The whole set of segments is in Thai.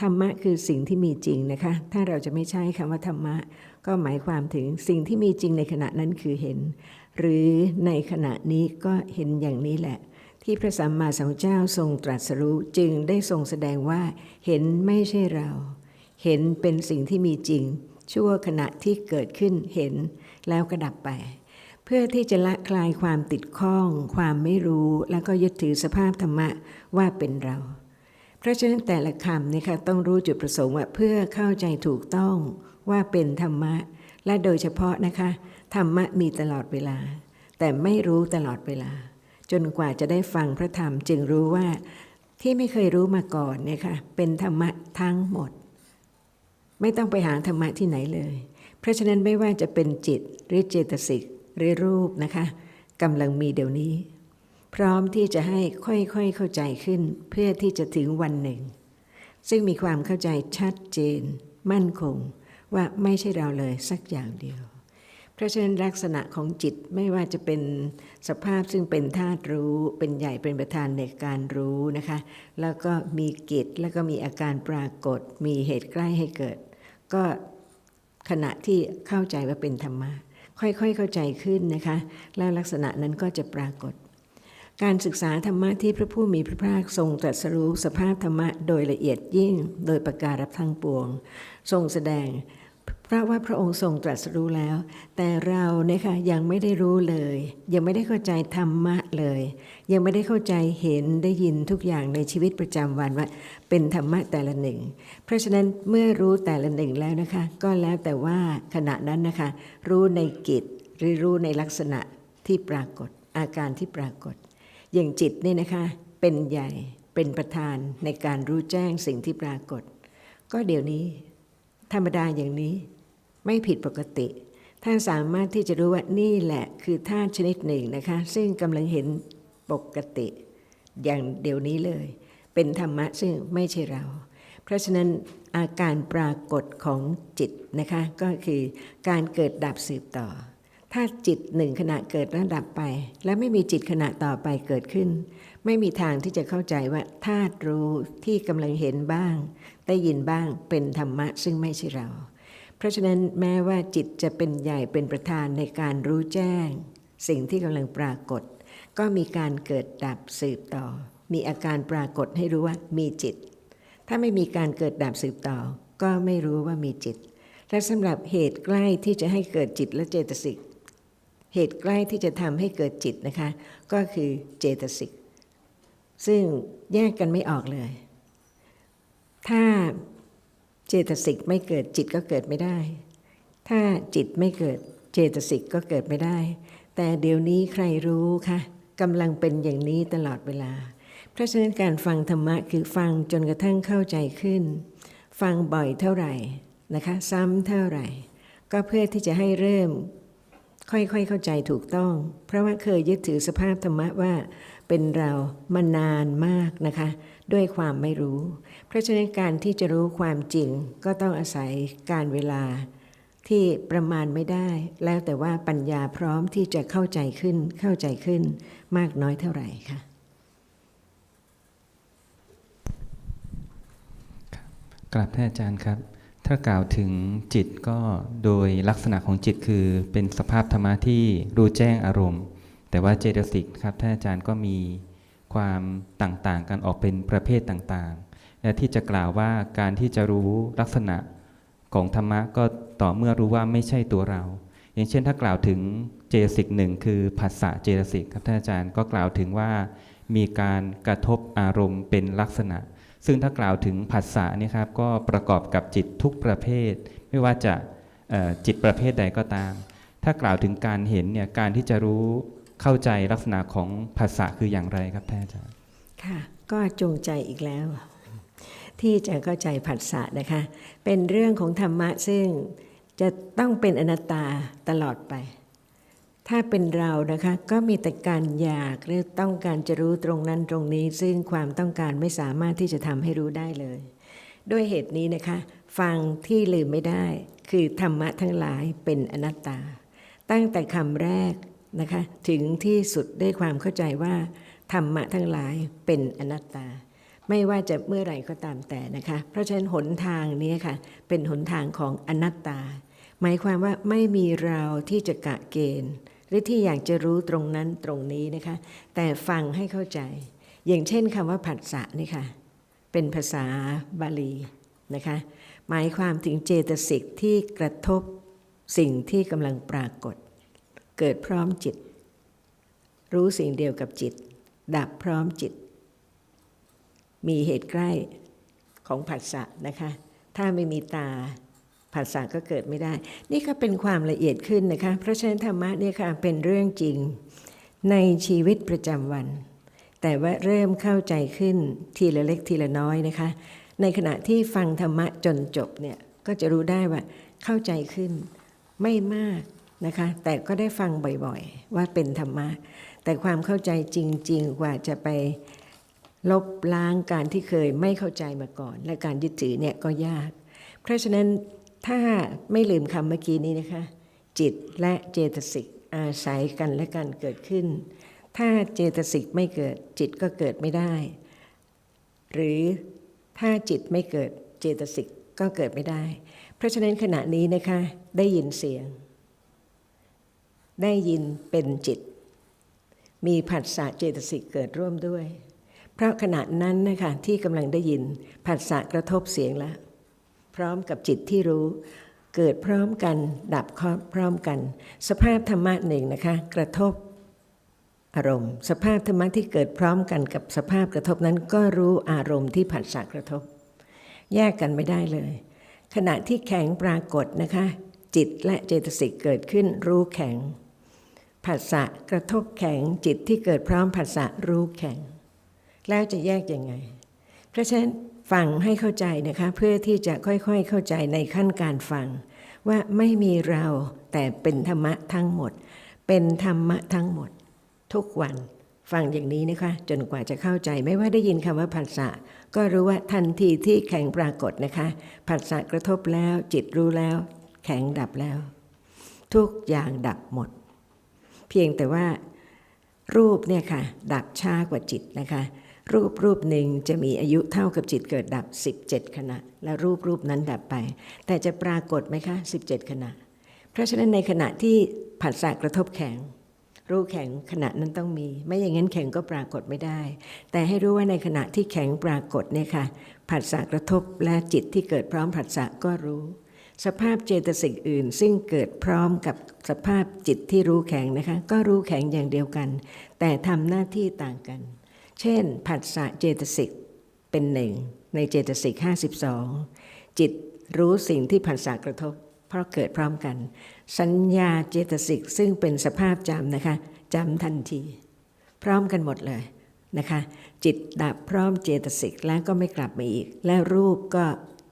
ธรรมะคือสิ่งที่มีจริงนะคะ ถ้าเราจะไม่ใช้คำว่าธรรมะ ก็หมายความถึงสิ่งที่มีจริงในขณะนั้นคือเห็น หรือในขณะนี้ก็เห็นอย่างนี้แหละ ที่พระสัมมาสัมพุทธเจ้าทรงตรัสรู้จึงได้ทรงแสดงว่า เห็นไม่ใช่เรา เห็นเป็นสิ่งที่มีจริง ชั่วขณะที่เกิดขึ้นเห็นแล้วก็ดับไป เพื่อที่จะละคลายความติดข้อง ความไม่รู้ แล้วก็ยึดถือสภาพธรรมะว่าเป็นเรา ราะฉะนั้นแต่ละคำนะคะต้องรู้จุดประสงค์ว่าเพื่อเข้าใจถูกต้องว่าเป็นธรรมะ และโดยเฉพาะนะคะธรรมะมีตลอดเวลา แต่ไม่รู้ตลอดเวลา จนกว่าจะได้ฟังพระธรรมจึงรู้ว่าที่ไม่เคยรู้มาก่อนเนี่ยค่ะเป็นธรรมะทั้งหมด ไม่ต้องไปหาธรรมะที่ไหนเลย เพราะฉะนั้นไม่ว่าจะเป็นจิตหรือเจตสิกหรือรูปนะคะกำลังมีเดี๋ยวนี้ พร้อมที่จะให้ค่อยๆเข้าใจขึ้น เพื่อที่จะถึงวันหนึ่ง ซึ่งมีความเข้าใจชัดเจน มั่นคง ว่าไม่ใช่เราเลยสักอย่างเดียว เพราะฉะนั้นลักษณะของจิตไม่ว่าจะเป็นสภาพซึ่งเป็นธาตุรู้ เป็นใหญ่เป็นประธานในการรู้นะคะ แล้วก็มีกิจแล้วก็มีอาการปรากฏ มีเหตุใกล้ให้เกิด ก็ขณะที่เข้าใจว่าเป็นธรรมะค่อยๆเข้าใจขึ้นนะคะ แล้วลักษณะนั้นก็จะปรากฏ การศึกษาธรรมะที่พระผู้มีพระภาคทรงตรัสรู้สภาพธรรมะโดยละเอียดยิ่งโดยประการัทั้งปวง ทรงแสดงพราะว่าพระองค์ทรงตรัสรู้แล้ว แต่เราเนี่ยค่ะยังไม่ได้รู้เลย ยังไม่ได้เข้าใจธรรมะเลย ยังไม่ได้เข้าใจเห็นได้ยินทุกอย่างในชีวิตประจำวันว่า เป็นธรรมะแต่ละหนึ่ง เพราะฉะนั้นเมื่อรู้แต่ละหนึ่งแล้วนะคะ ก็แล้วแต่ว่าขณะนั้นนะคะ รู้ในกิจหรือรู้ในลักษณะที่ปรากฏ อาการที่ปรากฏ อย่างจิตนี่นะคะเป็นใหญ่เป็นประธานในการรู้แจ้งสิ่งที่ปรากฏ ก็เดี๋ยวนี้ ธรรมดาอย่างนี้ไม่ผิดปกติท่านสามารถที่จะรู้ว่านี่แหละคือธาตุชนิดหนึ่งนะคะ ซึ่งกำลังเห็นปกติ อย่างเดี๋ยวนี้เลย เป็นธรรมะซึ่งไม่ใช่เรา เพราะฉะนั้นอาการปรากฏของจิตนะคะ ก็คือการเกิดดับสืบต่อ ถ้าจิตหนึ่งขณะเกิดแล้วดับไป และไม่มีจิตขณะต่อไปเกิดขึ้น ไม่มีทางที่จะเข้าใจว่าธาตุรู้ที่กำลังเห็นบ้าง ได้ยินบ้างเป็นธรรมะซึ่งไม่ใช่เรา เพราะฉะนั้นแม้ว่าจิตจะเป็นใหญ่เป็นประธานในการรู้แจ้ง สิ่งที่กำลังปรากฏ ก็มีการเกิดดับสืบต่อ มีอาการปรากฏให้รู้ว่ามีจิต ถ้าไม่มีการเกิดดับสืบต่อ ก็ไม่รู้ว่ามีจิตและสำหรับเหตุใกล้ที่จะให้เกิดจิตและเจตสิก เหตุใกล้ที่จะทำให้เกิดจิตนะคะ ก็คือเจตสิก ซึ่งแยกกันไม่ออกเลย ถ้าเจตสิกไม่เกิดจิตก็เกิดไม่ได้ ถ้าจิตไม่เกิดเจตสิกก็เกิดไม่ได้ แต่เดี๋ยวนี้ใครรู้คะกำลังเป็นอย่างนี้ตลอดเวลา เพราะฉะนั้นการฟังธรรมะคือฟังจนกระทั่งเข้าใจขึ้น ฟังบ่อยเท่าไหร่นะคะ ซ้ำเท่าไหร่ ก็เพื่อที่จะให้เริ่ม ค่อยๆเข้าใจถูกต้อง เพราะว่าเคยยึดถือสภาพธรรมะว่าเป็นเรามานานมากนะคะ ด้วยความไม่รู้ เพราะฉะนั้นการที่จะรู้ความจริงก็ต้องอาศัยการเวลาที่ประมาณไม่ได้ แล้วแต่ว่าปัญญาพร้อมที่จะเข้าใจขึ้นเข้าใจขึ้นมากน้อยเท่าไหร่ค่ะกราบท่านอาจารย์ครับ ถ้ากล่าวถึงจิตก็โดยลักษณะของจิตคือเป็นสภาพธรรมะที่รู้แจ้งอารมณ์ แต่ว่าเจตสิกครับท่านอาจารย์ก็มีความต่างๆกันออกเป็นประเภทต่างๆ และที่จะกล่าวว่าการที่จะรู้ลักษณะของธรรมะก็ต่อเมื่อรู้ว่าไม่ใช่ตัวเรา อย่างเช่นถ้ากล่าวถึงเจตสิกหนึ่งคือผัสสะเจตสิกครับท่านอาจารย์ก็กล่าวถึงว่า มีการกระทบอารมณ์เป็นลักษณะ ซึ่งถ้ากล่าวถึงผัสสะนี่ครับก็ประกอบกับจิตทุกประเภท ไม่ว่าจะจิตประเภทใดก็ตาม ถ้ากล่าวถึงการเห็นเนี่ยการที่จะรู้เข้าใจลักษณะของผัสสะคืออย่างไรครับท่านอาจารย์ค่ะ ก็จงใจอีกแล้ว ที่จะเข้าใจผัสสะนะคะ เป็นเรื่องของธรรมะซึ่งจะต้องเป็นอนัตตาตลอดไป ถ้าเป็นเรานะคะก็มีแต่การอยากหรือต้องการจะรู้ตรงนั้นตรงนี้ ซึ่งความต้องการไม่สามารถที่จะทำให้รู้ได้เลย ด้วยเหตุนี้นะคะ ฟังที่ลืมไม่ได้ คือธรรมะทั้งหลายเป็นอนัตตา ตั้งแต่คำแรกนะคะถึงที่สุดได้ความเข้าใจว่า ธรรมะทั้งหลายเป็นอนัตตา ไม่ว่าจะเมื่อไหร่ก็ตามแต่นะคะ เพราะฉะนั้นหนทางนี้ค่ะ เป็นหนทางของอนัตตา หมายความว่าไม่มีเราที่จะกะเกณฑ์ หรือที่อยากจะรู้ตรงนั้นตรงนี้นะคะ แต่ฟังให้เข้าใจ อย่างเช่นคำว่าผัสสะนี่ค่ะ เป็นภาษาบาลีนะคะ หมายความถึงเจตสิกที่กระทบสิ่งที่กำลังปรากฏ เกิดพร้อมจิต รู้สิ่งเดียวกับจิต ดับพร้อมจิต มีเหตุใกล้ของผัสสะนะคะ ถ้าไม่มีตา ผัสสะก็เกิดไม่ได้ นี่ก็เป็นความละเอียดขึ้นนะคะ เพราะฉะนั้นธรรมะเนี่ยค่ะเป็นเรื่องจริงในชีวิตประจำวัน แต่ว่าเริ่มเข้าใจขึ้นทีละเล็กทีละน้อยนะคะ ในขณะที่ฟังธรรมะจนจบเนี่ยก็จะรู้ได้ว่าเข้าใจขึ้นไม่มากนะคะ แต่ก็ได้ฟังบ่อยๆ ว่าเป็นธรรมะ แต่ความเข้าใจจริง ๆ กว่าจะไปลบล้างการที่เคยไม่เข้าใจมาก่อน และการยึดถือเนี่ยก็ยาก เพราะฉะนั้น ถ้าไม่ลืมคำเมื่อกี้นี้นะคะ จิตและเจตสิกอาศัยกันและกันเกิดขึ้น ถ้าเจตสิกไม่เกิดจิตก็เกิดไม่ได้ หรือถ้าจิตไม่เกิดเจตสิกก็เกิดไม่ได้ เพราะฉะนั้นขณะนี้นะคะได้ยินเสียง ได้ยินเป็นจิต มีผัสสะเจตสิกเกิดร่วมด้วย เพราะขณะนั้นนะคะที่กำลังได้ยินผัสสะกระทบเสียงแล้ว พร้อมกับจิตที่รู้ เกิดพร้อมกัน ดับพร้อมกัน สภาพธรรมะหนึ่งนะคะ กระทบอารมณ์ สภาพธรรมะที่เกิดพร้อมกันกับสภาพกระทบนั้น ก็รู้อารมณ์ที่ผัสสะกระทบ แยกกันไม่ได้เลย ขณะที่แข็งปรากฏนะคะ จิตและเจตสิกเกิดขึ้นรู้แข็งผัสสะกระทบแข็งจิตที่เกิดพร้อมผัสสะรู้แข็ง แล้วจะแยกยังไง เพราะฉะนั้น ฟังให้เข้าใจนะคะเพื่อที่จะค่อยๆเข้าใจในขั้นการฟัง ว่าไม่มีเราแต่เป็นธรรมะทั้งหมด เป็นธรรมะทั้งหมด ทุกวันฟังอย่างนี้นะคะ จนกว่าจะเข้าใจไม่ว่าได้ยินคำว่าผัสสะก็รู้ว่าทันทีที่แข็งปรากฏนะคะผัสสะกระทบแล้ว จิตรู้แล้ว แข็งดับแล้ว ทุกอย่างดับหมด เพียงแต่ว่ารูปเนี่ยค่ะ ดับช้ากว่าจิตนะคะ รูปรูปหนึ่งจะมีอายุเท่ากับจิตเกิดดับ 17 ขณะ และรูปรูปนั้นดับไป แต่จะปรากฏไหมคะ 17 ขณะ เพราะฉะนั้นในขณะที่ผัสสะกระทบแข็ง รู้แข็งขณะนั้นต้องมี ไม่อย่างนั้นแข็งก็ปรากฏไม่ได้ แต่ให้รู้ว่าในขณะที่แข็งปรากฏเนี่ยค่ะผัสสะกระทบและจิตที่เกิดพร้อมผัสสะก็รู้ สภาพเจตสิกอื่น ซึ่งเกิดพร้อมกับสภาพจิตที่รู้แข็งนะคะ ก็รู้แข็งอย่างเดียวกัน แต่ทำหน้าที่ต่างกัน เช่น ผัสสะเจตสิกเป็นหนึ่งในเจตสิก52 จิตรู้สิ่งที่ผัสสะกระทบ เพราะเกิดพร้อมกัน สัญญาเจตสิกซึ่งเป็นสภาพจำนะคะจำทันที พร้อมกันหมดเลยนะคะ จิตดับพร้อมเจตสิกแล้วก็ไม่กลับมาอีก และรูปก็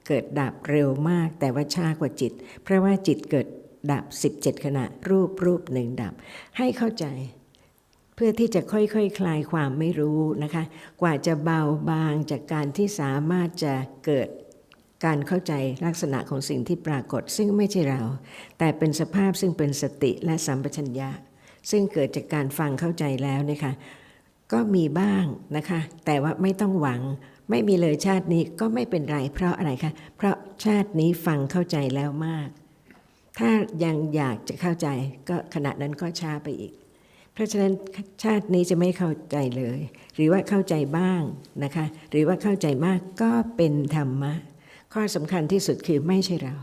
เกิดดับเร็วมาก แต่ว่าช้ากว่าจิต เพราะว่าจิตเกิดดับ 17 ขณะ รูปรูปหนึ่งดับ ให้เข้าใจ เพื่อที่จะค่อยๆคคลายความไม่รู้นะคะ กว่าจะเบาบางจากการที่สามารถจะเกิดการเข้าใจลักษณะของสิ่งที่ปรากฏ ซึ่งไม่ใช่เรา แต่เป็นสภาพซึ่งเป็นสติและสัมปชัญญะ ซึ่งเกิดจากการฟังเข้าใจแล้วนะคะ ก็มีบ้างนะคะ แต่ว่าไม่ต้องหวังไม่มีเลยชาตินี้ก็ไม่เป็นไร เพราะอะไรคะ เพราะชาตินี้ฟังเข้าใจแล้วมาก ถ้ายังอยากจะเข้าใจก็ขณะนั้นก็ช้าไปอีก เพราะฉะนั้นชาตินี้จะไม่เข้าใจเลย หรือว่าเข้าใจบ้างนะคะ หรือว่าเข้าใจมากก็เป็นธรรมะ ข้อสำคัญที่สุดคือไม่ใช่เรา